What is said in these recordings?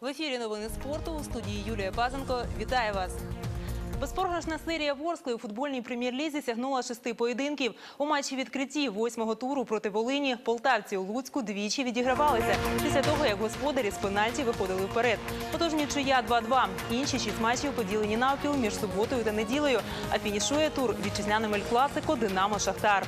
В ефірі новини спорту у студії Юлія Пазенко. Вітаю вас. Безпрограшна серія Ворскли у футбольній прем'єр-лізі сягнула шести поєдинків. У матчі відкритті восьмого туру проти Волині полтавці у Луцьку двічі відігравалися після того, як господарі з пенальті виходили вперед. Отож нічия 2-2. Інші шість матчів поділені навпіл між суботою та неділею. А фінішує тур вітчизняним Ель-Класико Динамо Шахтар.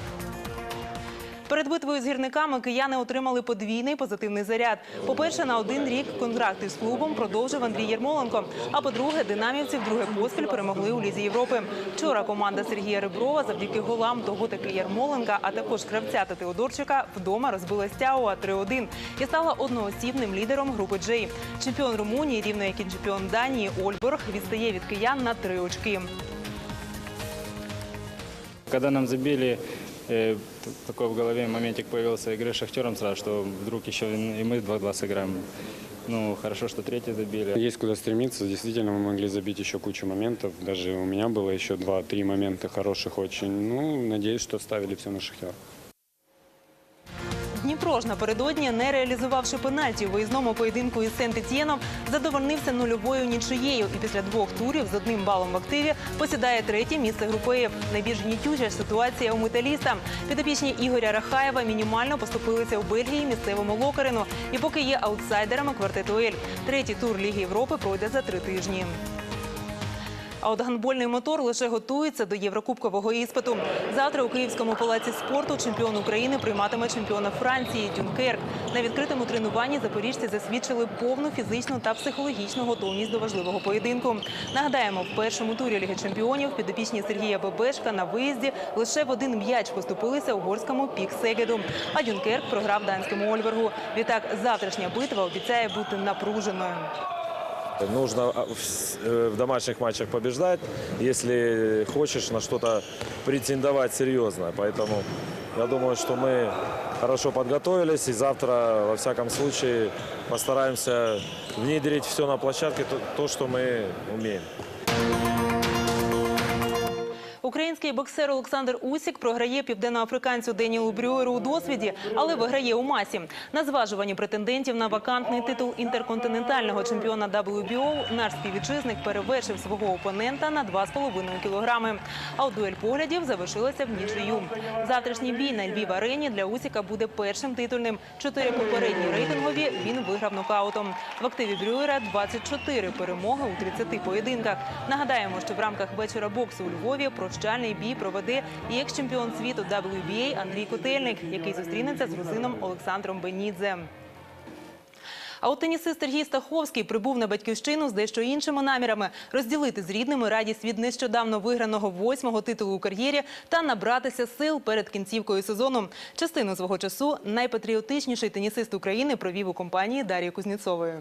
Перед битвою з гірниками кияни отримали подвійний позитивний заряд. По-перше, на один рік контракт із клубом продовжив Андрій Єрмоленко. А по-друге, динамівці вдруге поспіль перемогли у Лізі Європи. Вчора команда Сергія Реброва завдяки голам того таки Ярмоленка, а також кравця та Теодорчика вдома розбила Стяуа 3-1 і стала одноосібним лідером групи Джей. Чемпіон Румунії, рівно як і чемпіон Данії Ольборг, відстає від киян на три очки. Когда нам забили, такой в голове моментик появился игры с Шахтером сразу, что вдруг еще и мы 2-2 сыграем. Ну, хорошо, что третий забили. Есть куда стремиться. Действительно, мы могли забить еще кучу моментов. Даже у меня было еще два-три момента хороших очень. Ну, надеюсь, что ставили все на шахтер. Дніпро ж напередодні, не реалізувавши пенальті у виїзному поєдинку із Сент-Етьєном, задовольнився нульовою нічиєю і після двох турів з одним балом в активі посідає третє місце групи F. Найбільш гнітюча ситуація у металіста. Підопічні Ігоря Рахаєва мінімально поступилися у Бельгії місцевому Локарину і поки є аутсайдерами квартету Ель. Третій тур Ліги Європи пройде за три тижні. А от гандбольний мотор лише готується до єврокубкового іспиту. Завтра у Київському палаці спорту чемпіон України прийматиме чемпіона Франції Дюнкерк. На відкритому тренуванні запоріжці засвідчили повну фізичну та психологічну готовність до важливого поєдинку. Нагадаємо, в першому турі Ліги чемпіонів підопічні Сергія Бебешка на виїзді лише в один м'яч поступилися угорському пік Сегеду. А Дюнкерк програв данському Ольвергу. Відтак, завтрашня битва обіцяє бути напруженою. Нужно а, в с- э, в домашних матчах побеждать, если хочешь на что-то претендовать серьезно. Поэтому я думаю, что мы хорошо подготовились и завтра, во всяком случае, постараемся внедрить все на площадке, то, то, что мы умеем. Український боксер Олександр Усік програє південноафриканцю Денілу Брюеру у досвіді, але виграє у масі. На зважуванні претендентів на вакантний титул інтерконтинентального чемпіона WBO наш співвітчизник перевершив свого опонента на 2,5 кілограми. А у дуель поглядів завершилася в нічию. Завтрашній бій на Львів арені для Усіка буде першим титульним. Чотири попередні рейтингові він виграв нокаутом. В активі Брюера 24 перемоги у 30 поєдинках. Нагадаємо, що в рамках вечора боксу у Львові прощальний бій проведе і екс-чемпіон світу WBA Андрій Котельник, який зустрінеться з грузином Олександром Бенідзе. А от тенісист Сергій Стаховський прибув на батьківщину з дещо іншими намірами розділити з рідними радість від нещодавно виграного восьмого титулу у кар'єрі та набратися сил перед кінцівкою сезону. Частину свого часу найпатріотичніший тенісист України провів у компанії Дар'ї Кузнєцової.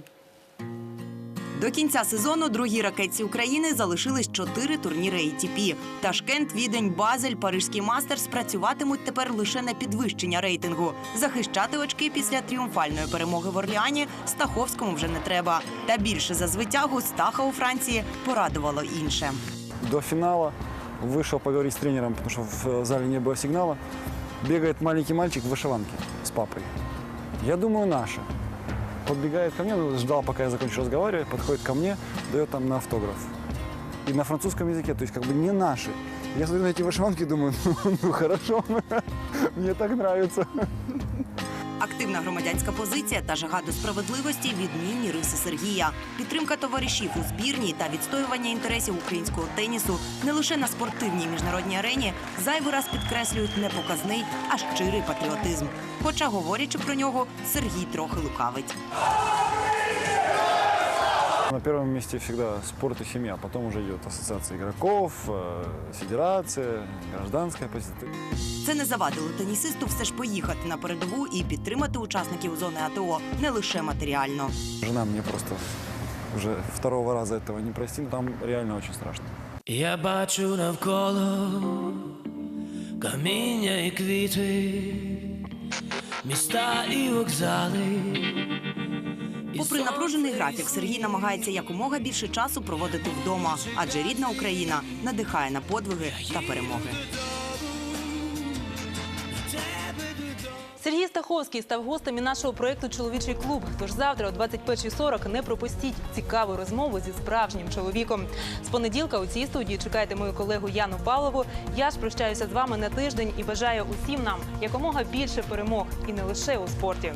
До кінця сезону другій ракетці України залишились чотири турніри ATP. Ташкент, Відень, Базель, Парижський мастерс працюватимуть тепер лише на підвищення рейтингу. Захищати очки після тріумфальної перемоги в Орлеані Стаховському вже не треба. Та більше за звитягу Стаха у Франції порадувало інше. до финала вышел поговорить с тренером, потому что в зале не было сигнала. Бегает маленький мальчик в вышиванке с папой. Я думаю, наши. Подбегает ко мне, ну, ждал, пока я закончу разговаривать, подходит ко мне, дает там на автограф. И на французском языке, то есть как бы не наши. Я смотрю на эти вышиванки и думаю, ну, ну хорошо, мне так нравится. Активна громадянська позиція та жага до справедливості відмінні риси Сергія. Підтримка товаришів у збірній та відстоювання інтересів українського тенісу не лише на спортивній міжнародній арені зайвий раз підкреслюють не показний, а щирий патріотизм. Хоча, говорячи про нього, Сергій трохи лукавить. На первом месте всегда спорт и семья, потом уже идет ассоциация игроков, э, федерация, гражданская позиция. Це не завадило тенісисту все ж поїхати на передову і підтримати учасників зони АТО не лише матеріально. Жена мне просто уже второго раза этого не простила, там реально очень страшно. Я бачу навколо каміння і квіти, міста і вокзали. Попри напружений графік, Сергій намагається якомога більше часу проводити вдома, адже рідна Україна надихає на подвиги та перемоги. Сергій Стаховський став гостем і нашого проєкту Чоловічий клуб. Тож завтра о 21.40 не пропустіть цікаву розмову зі справжнім чоловіком. З понеділка у цій студії чекайте мою колегу Яну Павлову. Я ж прощаюся з вами на тиждень і бажаю усім нам якомога більше перемог і не лише у спорті.